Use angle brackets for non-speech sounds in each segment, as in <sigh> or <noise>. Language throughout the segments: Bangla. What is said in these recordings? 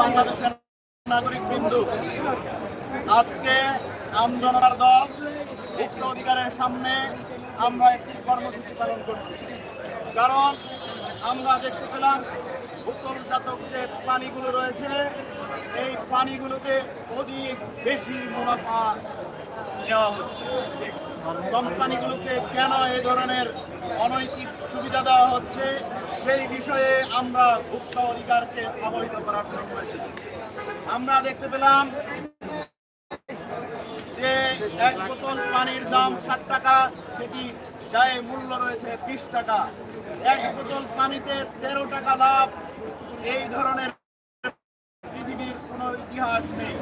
বাংলাদেশের নাগরিক বিন্দু। আজকে আমজনতার দল উচ্চ অধিকারের সামনে আমরা একটি কর্মসূচি পালন করছি। কারণ আমরা দেখতে পেলাম উত্তর জাতক যে পানিগুলো রয়েছে, এই পানিগুলোতে অধিক বেশি মুনাফা নেওয়া হচ্ছে। কোম্পানিগুলোকে কেন এই ধরনের অনৈতিক সুবিধা দেওয়া হচ্ছে, সেই বিষয়ে আমরা ভোক্তা অধিকারকে অবহিত করার জন্য এসেছি। আমরা দেখতে পেলাম যে এক বোতল পানির দাম ষাট টাকা, সেটি গায়ে মূল্য রয়েছে বিশ টাকা। এক বোতল পানিতে তেরো টাকা লাভ এই ধরনের পৃথিবীর কোনো ইতিহাস নেই।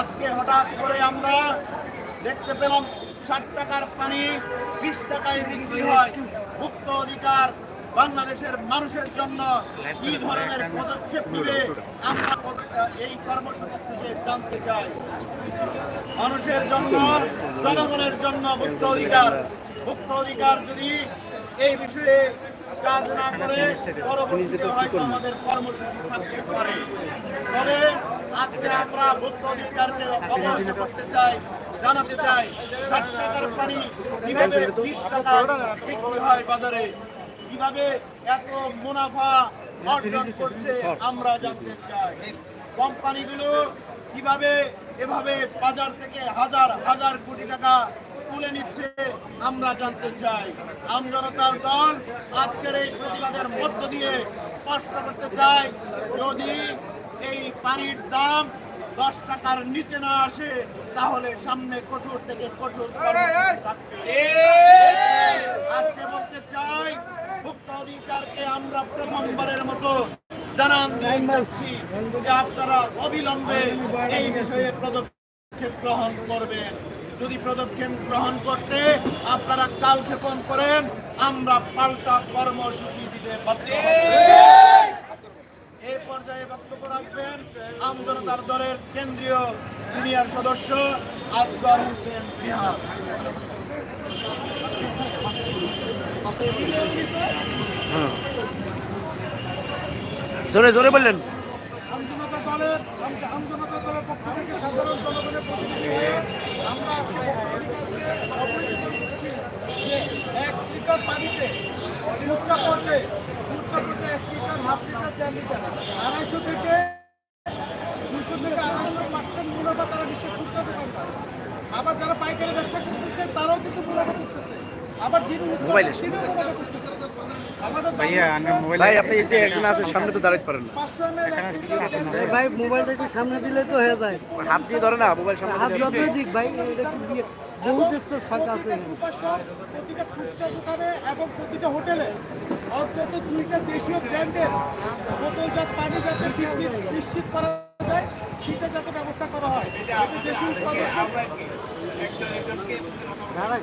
আজকে হঠাৎ করে আমরা দেখতে পেলাম ষাট টাকার পানি, বিশ টাকায় বিক্রি হয়। মুক্ত অধিকার বাংলাদেশের মানুষের জন্য কি ধরনের পদক্ষেপ নেবে আমরা এই কর্মসূচি থেকে জানতে চাই? মানুষের জন্য, জনগণের জন্য মুক্ত অধিকার। মুক্ত অধিকার যদি এই বিষয়ে কাজ না করে, পরবর্তীতে হয়তো আমাদের কর্মসূচি থাকতে পারে। তবে আজকে আমরা মুক্ত অধিকারকে অবহিত করতে চাই। জানাতে চাই টাকার পানি কীভাবে বিশ টাকা বিক্রি হয় বাজারে? কীভাবে এত মুনাফা অর্জন করছে আমরা জানতে চাই। কোম্পানিগুলো কীভাবে এভাবে বাজার থেকে হাজার হাজার কোটি টাকা তুলে নিচ্ছে, আমরা জানতে চাই। আমজনতার দল আজকের এই প্রতিবাদের মধ্য দিয়ে স্পষ্ট করতে চাই, যদি এই পানির দাম দশ টাকার নিচে না আসে, তাহলে সামনে কঠোর থেকে কঠোর আজকে বলতে চাই, ভুক্ত অধিকারকে আমরা প্রথমবারের মতো জানান যাচ্ছি যে আপনারা অবিলম্বে এই বিষয়ে পদক্ষেপ গ্রহণ করবেন। যদি পদক্ষেপ গ্রহণ করতে আপনারা কালক্ষেপণ করেন, আমরা পাল্টা কর্মসূচি দিতে বাধ্য পর্যায়ে বক্তব্য রাখবেন আমজনতার দলের কেন্দ্রীয় সিনিয়র সদস্য আজগর হোসেন জিহাদ জোরে জোরে বললেন। আমজনতা দলের আমজনতা দলের পক্ষ থেকে সাধারণ জনগণের প্রতিনিধি আমরা এক লিটার পানিতে পড়ছে এক লিটার হাফ লিটার দেড় লিটার। আড়াইশো থেকে দুশো থেকে আড়াইশো পার্সেন্ট মুনাফা তারা নিচ্ছে খুচরা দোকানদার। আবার যারা পাইকারি ব্যবসা করতেছে তারাও কিন্তু মুনাফা করতেছে। আবার যিনি মুনাফা করতেছে। ভাই আপনি এই যে একজন আছে সামনে তো দাঁড়াতে পারেন না। ভাই মোবাইলটা একটু সামনে দিলে তো হয়ে যায়। হাত দিয়ে ধরে না মোবাইল সামনে হাত যতই দিক ভাই বহুত স্পেস ফাঁকা আছে। প্রতিটা খুচরা দোকানে এবং প্রতিটা হোটেলে অন্তত দুইটা দেশীয় ব্র্যান্ডের বোতলজাত পানি যাতে নিশ্চিত করা যায়, সেটা যাতে ব্যবস্থা করা হয় যাতে দেশি উৎপাদক দাঁড়ান।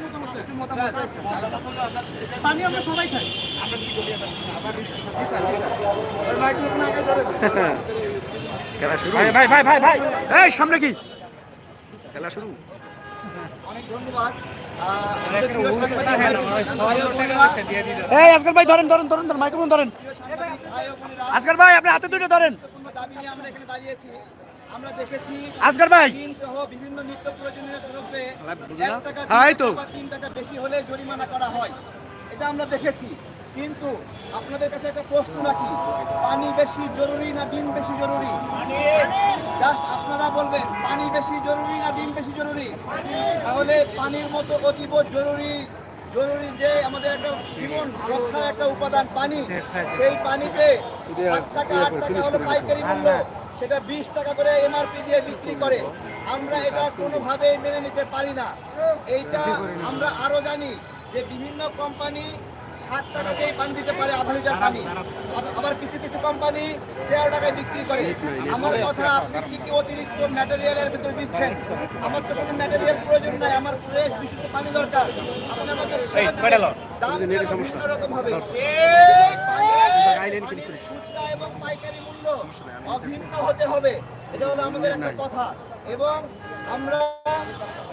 পানি আমরা সবাই খাই খেলা শুরু ভাই ভাই ভাই ভাই। এই সামনে কি? খেলা শুরু। অনেক ধন্যবাদ সাংবাদিক ভাই এই আজকাল ভাই ধরেন ধরেন ধরেন মাইক্রোফোন ভাই আজকাল ভাই আপনি হাতে দুটো ধরেন। দাবি নিয়ে আমরা এখানে দাঁড়িয়েছি আমরা দেখেছি আজকাল ভাই। সহ বিভিন্ন নিত্য প্রয়োজনীয় দ্রব্যে এক টাকা হ্যাঁ, তিন টাকা বেশি হলে জরিমানা করা হয়। এটা আমরা দেখেছি। কিন্তু আপনাদের কাছে একটা প্রশ্ন রাখি। পানি বেশি জরুরি না ডিম বেশি জরুরি? জাস্ট আপনারা বলবেন পানি বেশি জরুরি না ডিম বেশি জরুরি? তাহলে পানির মতো অতীব জরুরি জরুরি যে আমাদের একটা জীবন রক্ষার একটা উপাদান পানি। সেই পানিতে সাত টাকা আট টাকা হলো পাইকারি মূল্য। সেটা বিশ টাকা করে এমআরপি দিয়ে বিক্রি করে। আমরা এটা কোনোভাবেই মেনে নিতে পারি না। এইটা আমরা আরও জানি যে বিভিন্ন কোম্পানি ষাট টাকা দিয়ে পানি দিতে পারে আধা লিটার পানি। আবার- কিছু কিছু কোম্পানি তেরো টাকায় বিক্রি করে। আমার কথা আপনি কি কি অতিরিক্ত ম্যাটেরিয়ালের ভিতরে দিচ্ছেন? আমার তো কোনো ম্যাটেরিয়াল প্রয়োজন নাই। আমার ফ্রেশ বিশুদ্ধ পানি দরকার। আপনি আমাকে দাম বিভিন্ন রকম হবে। খুচরা এবং পাইকারি মূল্য অভিন্ন হতে হবে এটা হলো আমাদের একটা কথা। এবং আমরা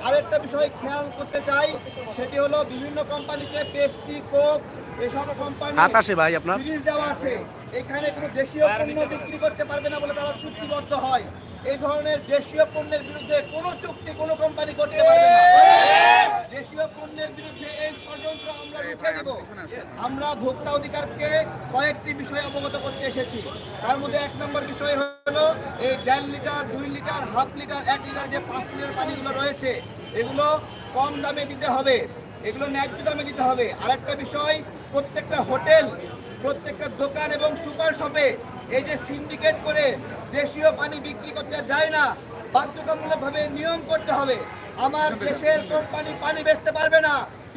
আরেকটা বিষয় খেয়াল করতে চাই সেটি হলো বিভিন্ন কোম্পানিতে পেপসি কোক এসব কোম্পানি ভাই আপনার। ফ্রিজ দেওয়া আছে। এখানে কোনো দেশীয় পণ্য বিক্রি করতে পারবে না বলে তারা চুক্তিবদ্ধ হয়। এই ধরনের দেশীয় পণ্যের বিরুদ্ধে কোনো চুক্তি কোনো কোম্পানি করতে পারবে না। দেশীয় পণ্যের বিরুদ্ধে এই ষড়যন্ত্র আমরা রুখে দেব। আমরা ভোক্তা অধিকারকে কয়েকটি বিষয় অবগত করতে এসেছি। তার মধ্যে এক নম্বর বিষয় হলো এই দেড় লিটার, দুই লিটার, হাফ লিটার, এক লিটার যে পাঁচ লিটার পানিগুলো রয়েছে, এগুলো কম দামে দিতে হবে। এগুলো ন্যায্য দামে দিতে হবে। আরেকটা বিষয়, প্রত্যেকটা হোটেল, প্রত্যেকটা দোকান এবং সুপার শপে এই যে সিন্ডিকেট করে দেশীয় পানি বিক্রি করতে যায় না, বাধ্যতামূলকভাবে নিয়ম করতে হবে। আমার দেশের কোম্পানি পানি বেচতে পারবে না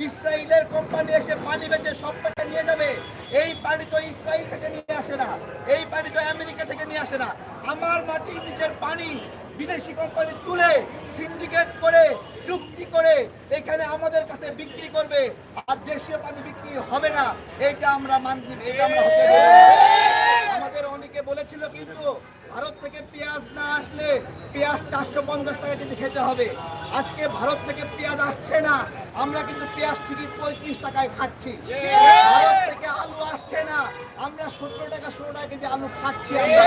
ইসরায়েলের কোম্পানি এসে পানি বেচে সব টাকা নিয়ে যাবে। এই পানি তো ইসরায়েল থেকে নিয়ে আসে না, এই পানি তো আমেরিকা থেকে নিয়ে আসে না। আমার মাটির নিচের পানি বিদেশি কোম্পানি তুলে সিন্ডিকেট করে, চুক্তি করে এখানে আমাদের কাছে বিক্রি করবে। আর দেশীয় পানি বিক্রি হবে না এইটা আমরা মানছি, এটা আমরা। আমাদের অনেকে বলেছিল কিন্তু ভারত থেকে পেঁয়াজ না আসলে পেঁয়াজ চারশো পঞ্চাশ টাকা কেজি খেতে হবে। আজকে ভারত থেকে পেঁয়াজ আসছে না, আমরা কিন্তু পেঁয়াজ ঠিকই পঁয়ত্রিশ টাকায় খাচ্ছি। ভারত থেকে আলু আসছে না, আমরা সতেরো টাকা ষোলো টাকা কেজি আলু খাচ্ছি আমরা।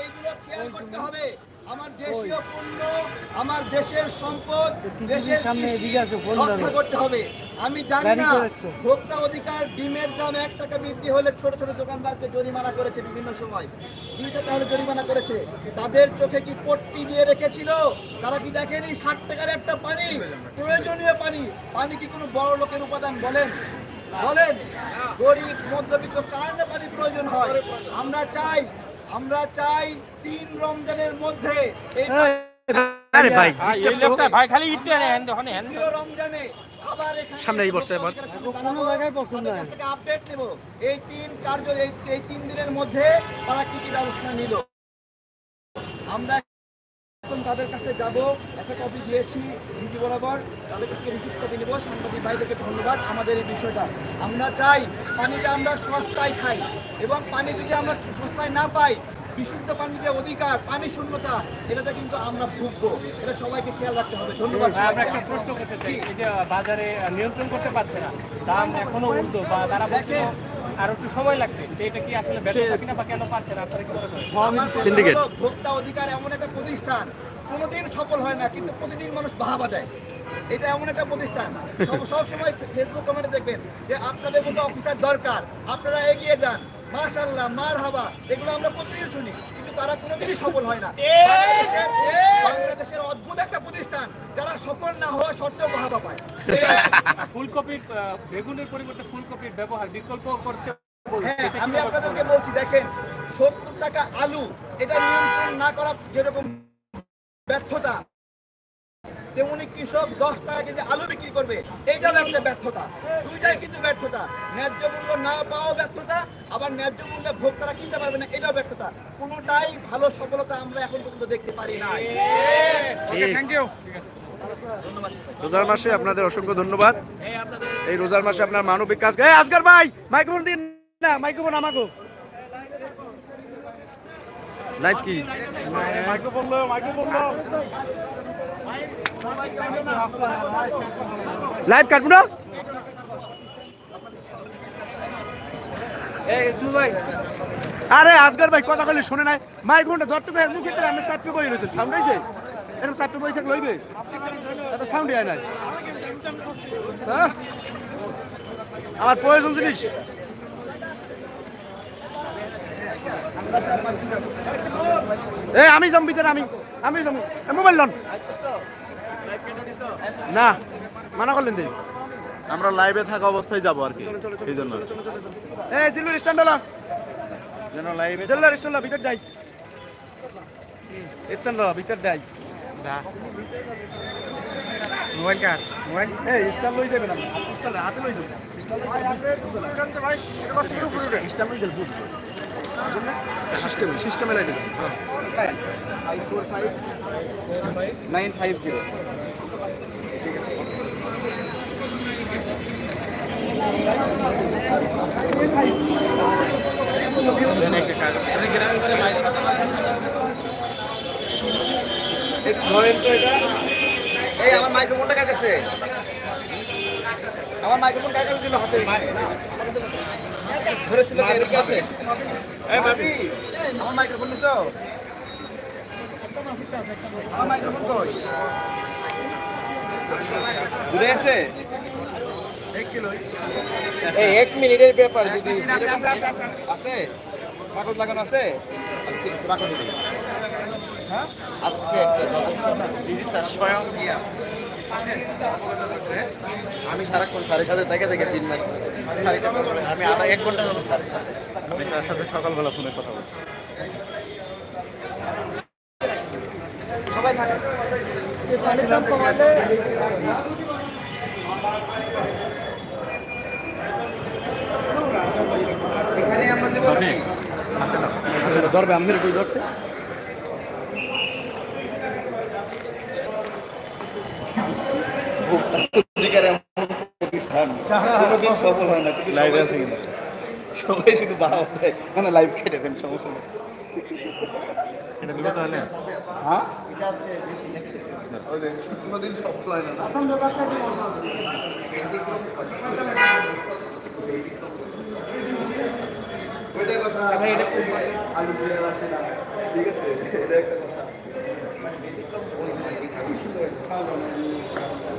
এইগুলো খেয়াল করতে হবে। আমার দেশীয় পণ্য আমার দেশের সম্পদ দেশের রক্ষা করতে হবে। আমি জানি না ভোক্তা অধিকার ডিমের দাম এক টাকা বৃদ্ধি হলে ছোট ছোট দোকানদারকে জরিমানা করেছে বিভিন্ন সময়। দুই টাকা হলে জরিমানা করেছে। তাদের চোখে কি পট্টি দিয়ে রেখেছিল? তারা কি দেখেনি? ষাট টাকার একটা পানি। প্রয়োজনীয় পানি। পানি কি কোনো বড় লোকের উপাদান? বলেন। বলেন। গরিব মধ্যবিত্ত কার না পানি প্রয়োজন হয়? আমরা চাই আমরা চাই তিন রমজানের মধ্যে আরে ভাই ভাই খালি ইটটা হ্যান দেখুন রমজানে আবার সামনে এই বর্ষায় এবার। কোনো জায়গায় পছন্দ হয় থেকে আপডেট নেব। এই তিন কার্য এই এই তিন দিনের মধ্যে তারা কি কি ব্যবস্থা নিল? আমরা এখন তাদের কাছে যাব একটা কপি দিয়েছি ডিজি বরাবর। তাদের কাছ রিসিভ কপি নেব। সাংবাদিক ভাইদেরকে ধন্যবাদ আমাদের এই বিষয়টা। আমরা চাই পানিটা আমরা সস্তায় খাই এবং পানি যদি আমরা সস্তায় না পাই বিশুদ্ধ পানির যে অধিকার পানি শূন্যতা এটাতে কিন্তু আমরা ভুগবো। এটা সবাইকে খেয়াল রাখতে হবে। ধন্যবাদ আমরা সবাইকে। একটা প্রশ্ন করতে চাই। এই যে বাজারে নিয়ন্ত্রণ করতে পারছে না দাম এখনও উল্টো বা তারা। আর একটু সময় লাগবে। এটা কি আসলে ব্যর্থতা কিনা বা কেন পারছে আপনারা কি মনে করেন? আমার কথা Syndicate. হলো, ভোক্তা অধিকার এমন একটা প্রতিষ্ঠান। কোনোদিন সফল হয় না কিন্তু প্রতিদিন মানুষ বাহাবা দেয়। এটা এমন একটা প্রতিষ্ঠান। সব- <laughs> সব সময় ফেসবুক কমেন্টে দেখবেন যে আপনাদের মতো অফিসার দরকার। আপনারা এগিয়ে যান। মাশাল্লাহ মার হাবা এগুলো আমরা প্রতিদিন শুনি। তারা কোনোদিনই সফল হয় না। বাংলাদেশের- অদ্ভুত একটা প্রতিষ্ঠান যারা সফল না হওয়া সত্ত্বেও বাহাবা পায়। <laughs> ফুলকপির আহ, বেগুনের পরিবর্তে ফুলকপির ব্যবহার বিকল্প করতে হ্যাঁ আমি আপনাদেরকে বলছি দেখেন সত্তর টাকা আলু এটা নিয়ন্ত্রণ না করা যেরকম ব্যর্থতা তেমনি কৃষক দশ টাকা কেজি আলু বিক্রি করবে এইটা একটা ব্যর্থতা। দুইটাই কিন্তু ব্যর্থতা। ন্যায্য মূল্য না পাওয়া ব্যর্থতা আবার ন্যায্য মূল্যে ভোক্তারা কিনতে পারবে না এটাও ব্যর্থতা। কোনোটাই ভালো সফলতা আমরা এখন পর্যন্ত দেখতে পারি না থ্যাংক ইউ রোজার মাসে আপনাদের অসংখ্য ধন্যবাদ। এই রোজার মাসে আপনার মানবিক কাজ এই আজকার ভাই মাইক্রোফোন দিন না মাইক্রোফোন আমাকে। লাইভ কি? লাইভ কাটবো না? আরে আজকার ভাই কথা বলি শুনে নাই। মাইক্রোফোনটা ধরতে পারে মুখে তো আমি চাপতে বই রয়েছে। সাউন্ড হয়েছে এরকম চাপতে বই থাকলে হইবে? এত সাউন্ড হয় নাই। হ্যাঁ? আমার প্রয়োজন জিনিস। এ আমি যাম ভিতরে আমি। আমি যাম। মোবাইল লন। না মানা করলেন দিন আমরা লাইভে থাকা অবস্থায় যাব আর কি এই জন্য। এ জিল্লুর স্ট্যান্ড হলো যেন লাইভে জিল্লুর স্ট্যান্ড ভিতর যাই। স্ট্যান্ড ভিতর যাই। মোবাইল কার? মোবাইল? এই স্টার লই যাবেন আপনি। স্টার হাতে লই যাবেন। স্টার ভাই আপনি ভাই এটা কষ্ট করে উপরে উঠে। লই গেলে বুঝব সিস্টেম সিস্টেমে লাইনে five four five nine five zero ধরেন তো এটা। এই আমার মাইক্রোফোনটা কার কাছে আমার মাইক্রোফোন কার কাছে ছিল হাতে। ধরেছিল এর কাছে এই ভাবি আমার মাইক্রোফোন নিছো? আমার মাইক্রোফোন কই? দূরে আছে? এই এক মিনিটের ব্যাপার যদি আছে? কাগজ লাগানো আছে? রাখো হ্যাঁ? আজকে স্বয়ং গিয়া আমি সারাক্ষণ স্যারের সাথে দেখে দেখে দিন মারছি আমি আধা এক ঘণ্টা যাব স্যারের সাথে। আমি তার সাথে সকালবেলা ফোনে কথা বলছি। সবাই থাকে পানির দাম কমালে এখানে আমরা ধরবে আমাদের কই ধরতে? অধিকার এমন প্রতিষ্ঠান। কোনোদিন সফল হয় না কিন্তু লাইভে আছে কিন্তু। সবাই শুধু দেয় মানে লাইভ কেটে দেন সমস্যা নেই। হ্যাঁ? কোনোদিন সফল হয় না। ওইটার কথা আলু দিয়ে না ঠিক আছে এটা একটা কথা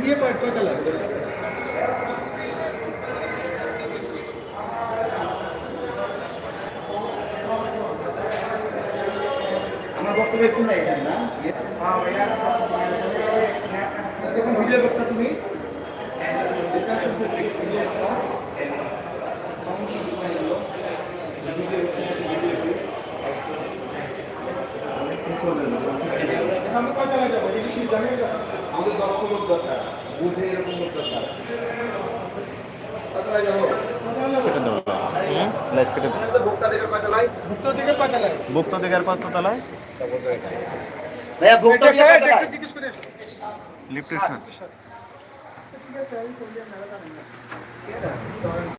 না লাগা দাও আমার বক্তব্য একটু নাই না যখন ভিডিও করতে তুমি এটা শুনছো ভিডিও করতে আমাদের দক্ষ লোক দরকার বুঝে এরকম লোক দরকার। লিফটের সাথে